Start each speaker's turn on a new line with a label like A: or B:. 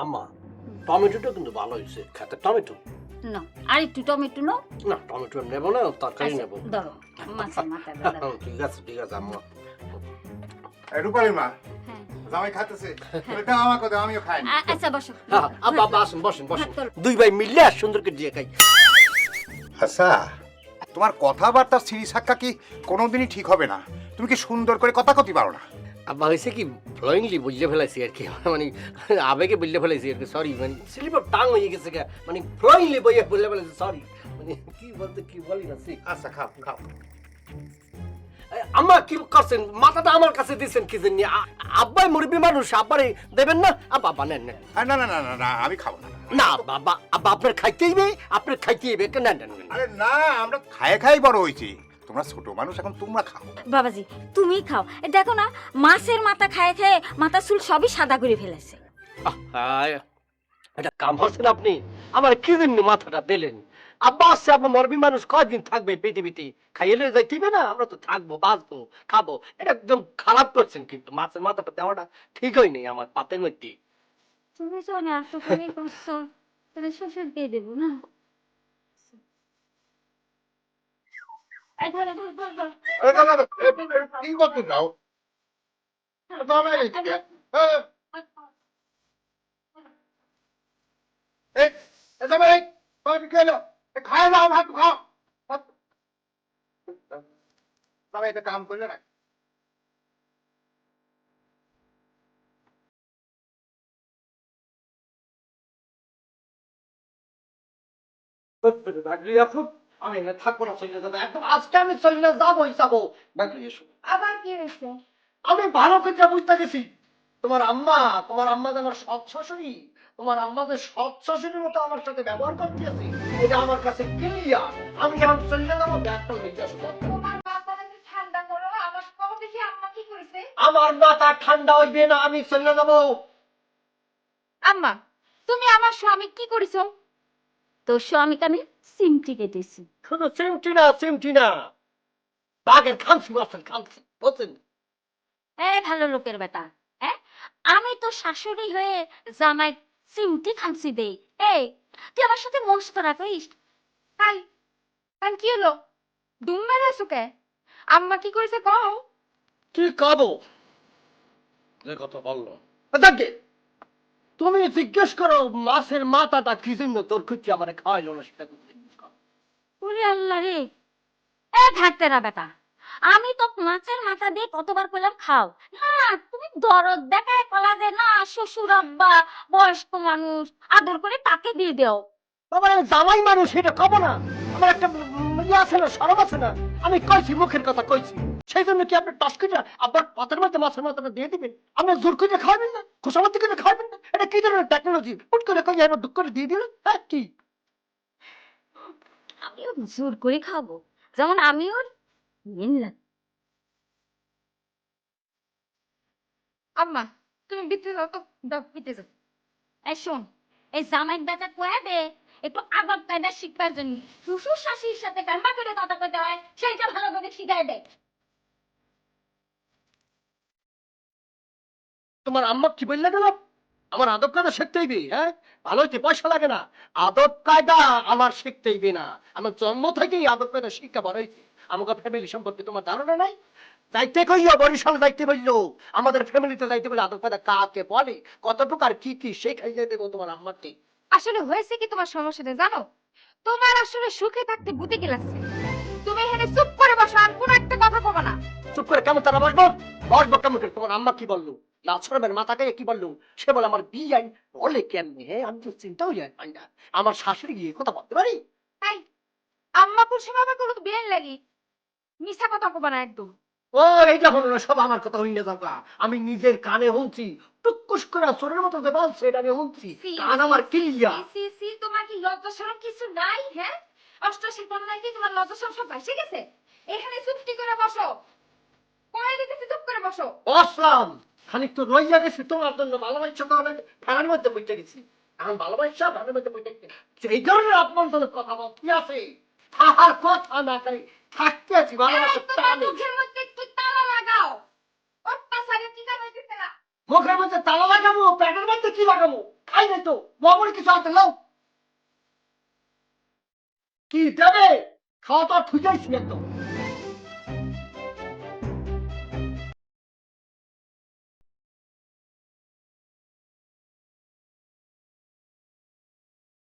A: আম্মা টমেটোটা কিন্তু ভালো হয়েছে খেতে টমেটো
B: না আর একটু টমেটো নাও।
A: না টমেটো নেব না তরকারি
B: আচ্ছা,
A: নেব।
B: ধরো মাছের মাথা
A: ঠিক আছে ঠিক আছে আম্মা।
C: এই রূপালীর মা
B: হ্যাঁ। আচ্ছা
A: হ্যাঁ, দুই ভাই মিললে আর সুন্দর করে দিয়ে খাই।
C: আচ্ছা তোমার কথাবার্তা সিরি সাক্ষা কি কোনোদিনই ঠিক হবে না? তুমি কি সুন্দর করে কথা কতি পারো না?
A: আব্বা হয়েছে কি ফ্লোয়িংলি বুঝলে ফেলাইছি আর কি। মানে আবেগে বুঝলে ফেলাইছি আর কি সরি মানে স্লিপার টাং হয়ে গেছে মানে ফ্লোয়িংলি বইয়ে বললে ফেলাইছি সরি মানে কি বলতে কি বলি না সি
C: আচ্ছা খাও খাও।
A: আম্মা কি করছেন? মাথাটা আমার কাছে দিছেন কি জন্য? আব্বাই মুরব্বী মানুষ আব্বারে দেবেন না? আব্বা আব্বা নেন
C: না না না না না আমি খাব না।
A: না বাবা আব্বা আপনার খাইতেই হবে আপনার খাইতেই হবে নেন।
C: আরে না আমরা খায়ে খাই বড় হয়েছি। তোমরা ছোট মানুষ এখন তোমরা খাও।
B: বাবাজি তুমি খাও। এ দেখো না মাছের মাথা খায় খেয়ে মাথা চুল সবই সাদা করে ফেলেছে।
A: আহ, এটা কাম হচ্ছেন আপনি। আমার কি জন্য মাথাটা দিলেন? আব্বা আসছে আপনার মরবি মানুষ কয়দিন থাকবে পৃথিবীতে? খাইলে যাইতে না? আমরা তো থাকব বাঁচবো খাব। এটা একদম খারাপ করছেন কিন্তু মাছের মাথাটা দেওয়াটা ঠিক হয়নি আমার পাতের মধ্যে।
B: তুমি করছ তাহলে শ্বশুর দিয়ে দেবো না?
C: কি করতে খেলো? এ, খায় নাও ভাত খাও। তবে এটা কাম করলে না।
A: ডাকলি আসুন আমি এখানে থাকব না চলে যাব। একদম আজকে আমি চলে যাব। ডাকলি
B: আবার কি হয়েছে
A: আমি ভালো করে বুঝতে গেছি। তোমার আম্মা তোমার আম্মা যে আমার সৎ শাশুড়ি তোমার আম্মা যে সৎ শাশুড়ির মতো আমার সাথে ব্যবহার করতেছে এটা আমার কাছে ক্লিয়ার আমি যখন চলে যাব ব্যাগটা নিতে আসব।
D: আমার
A: মাথা ঠান্ডা হইবে না আমি চলে যাব।
D: আম্মা তুমি আমার স্বামী কি করেছ?
B: তোর স্বামীকে আমি সিমটি কেটেছি।
A: শুধু চিমটি না চিমটি না। বাঘের খামছি বলছেন খামছি বলছেন।
B: এই ভালো লোকের বেটা হ্যাঁ? আমি তো শাশুড়ি হয়ে জামাই সিমটি খামছি দেই এই তুই আমার সাথে মস্তরা করিস?
D: তাই তাই কি হলো? দুম মেরেছো কে? আম্মা কি করেছে কও?
A: কি খাব যে কথা বলল। দেখে তুমি জিজ্ঞেস করো মাছের মাথাটা কি জন্য তোর খুঁজছি? আমার খাওয়াইলো না সেটা।
B: ওরে আল্লাহ রে। এ থাকতে না বেটা। আমি তো মাছের মাথা দিয়ে কতবার কইলাম খাও। না তুমি দরদ দেখায় কলা যে না শ্বশুর আব্বা বয়স্ক মানুষ আদর করে তাকে দিয়ে দাও।
A: বাবা আমি জামাই মানুষ এটা কব না। আমার একটা ইয়ে আছে না সরব আছে না। আমি কইছি মুখের কথা কইছি। সেই জন্য কি আপনি টস করে আবার পাতের মধ্যে মাছের মাথাটা দিয়ে দিবেন? আপনি জোর করে খাওয়াবেন না? খুশামতি করে খাওয়াবেন না? এটা কি ধরনের টেকনোলজি হুট করে কই এবার দুঃখ করে দিয়ে দিলেন হ্যাঁ কি?
B: আমিও জোর করে খাব। যেমন আমিও নিলাম
D: আম্মা তুমি বিতে যাও তো। দাও বিতে যাও।
B: এই শোন এই জামাই বেটা কয়ে দে একটু আবাব কায়দা শিখবার জন্য। শ্বশুর শাশুড়ির সাথে কাম্বা করে কথা কইতে হয় সেইটা ভালো করে শিখাই দে।
A: তোমার আম্মা কি বললে গেল আমার আদব কায়দা শিখতে হইবে হ্যাঁ? ভালো হইতে পয়সা লাগে না। আদব কায়দা আমার শিখতে হইবে না। আমার জন্ম থেকেই আদব কায়দা শিক্ষা বড় হয়েছে আমাকে ফ্যামিলি সম্পর্কে তোমার ধারণা নাই? যাইতে কইয়া বরিশাল যাইতে বলল আমাদের ফ্যামিলিতে যাইতে বলে আদব কায়দা কাকে বলে? কত প্রকার কি কি শেখাই যাই দেবো তোমার আম্মাকে।
D: আসলে হয়েছে কি তোমার সমস্যাটা জানো? তোমার আসলে সুখে থাকতে বুঝে গেলাচ্ছে তুমি এখানে চুপ করে বসো আর কোনো একটা কথা কবে না।
A: চুপ করে কেমন তারা বসবো? বসবো কেমন করে? তোমার আম্মা কি বলল? কি বলল সে বলে আমার বিয়ে আইন বলে কেমনি হ্যাঁ আমি তো চিন্তা হয়ে যায় না। আমার শাশুড়ি গিয়ে কথা বলতে পারি?
D: তাই আম্মা কুসুম বাবা কোনো বিয়ে লাগি? মিছা কথা কবে না একদম।
A: ও এইটা হলো না সব আমার কথা হইলে যাবা। আমি নিজের কানে শুনছি টুকুস করে চোরের মতো যে বলছে এটা আমি কান আমার কিলিয়া।
D: সি সি তোমার কি লজ্জা শরম কিছু নাই হ্যাঁ পর নাই কি তোমার লজ্জা শরম সব ভাসে গেছে? এখানে চুপটি করে বসো। কয়ে দিতেছি চুপ করে বসো।
A: আসলাম খানিক তো রইয়া গেছি তোমার জন্য ভালোবাসা তো অনেক ফেরার মধ্যে বইতে গেছি। এখন ভালোবাসা ফেরার মধ্যে বইতে গেছি। এই ধরনের আপনজনের কথা বল কি আছে? তাহার কথা না তাই থাকতে আছি ভালোবাসা
D: মুখের মধ্যে তালা লাগাও।
A: মুখের মধ্যে লাগাবো পেটের মধ্যে কি লাগাবো? খাই নাই তো মগরে কিছু আছে নাও। কি দেবে? খাওয়া তো আর ঠুকাইছি একদম